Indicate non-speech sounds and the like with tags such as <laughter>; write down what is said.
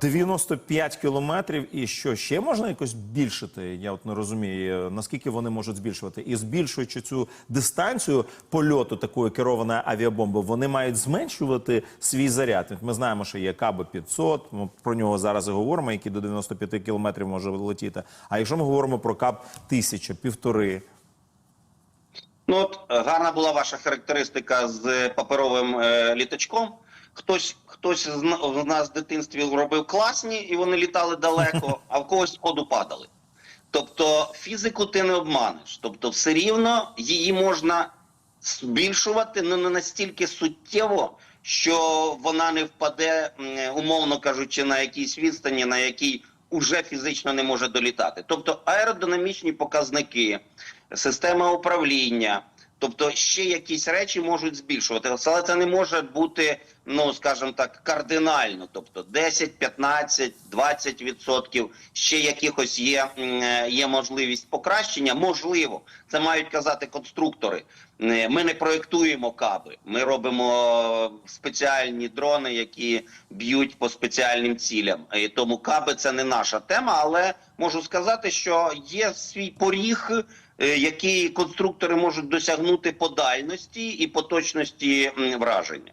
95 кілометрів, і що ще можна якось збільшити? Я от не розумію, наскільки вони можуть збільшувати. І збільшуючи цю дистанцію польоту такої керованої авіабомби, вони мають зменшувати свій заряд. Ми знаємо, що є Каби 500, ми про нього зараз і говоримо, який до 95 кілометрів може летіти. А якщо ми говоримо про Каб 1000, півтори, Ну от е, гарна була ваша характеристика з паперовим е, літачком. Хтось хтось з, на- нас в дитинстві робив класні, і вони літали далеко, <laughs> а в когось сходу падали. Тобто фізику ти не обманеш. Тобто, все рівно її можна збільшувати, але не настільки суттєво, що вона не впаде, умовно кажучи, на якійсь відстані, на якій уже фізично не може долітати. Тобто аеродинамічні показники, система управління. Тобто ще якісь речі можуть збільшуватися, але це не може бути, ну скажімо так, кардинально. Тобто 10, 15, 20 відсотків. Ще якихось є, е, є можливість покращення. Можливо, це мають казати конструктори. Е, Ми не проєктуємо каби. Ми робимо спеціальні дрони, які б'ють по спеціальним цілям. І тому каби це не наша тема, але можу сказати, що є свій поріг який конструктори можуть досягнути по дальності і по точності враження.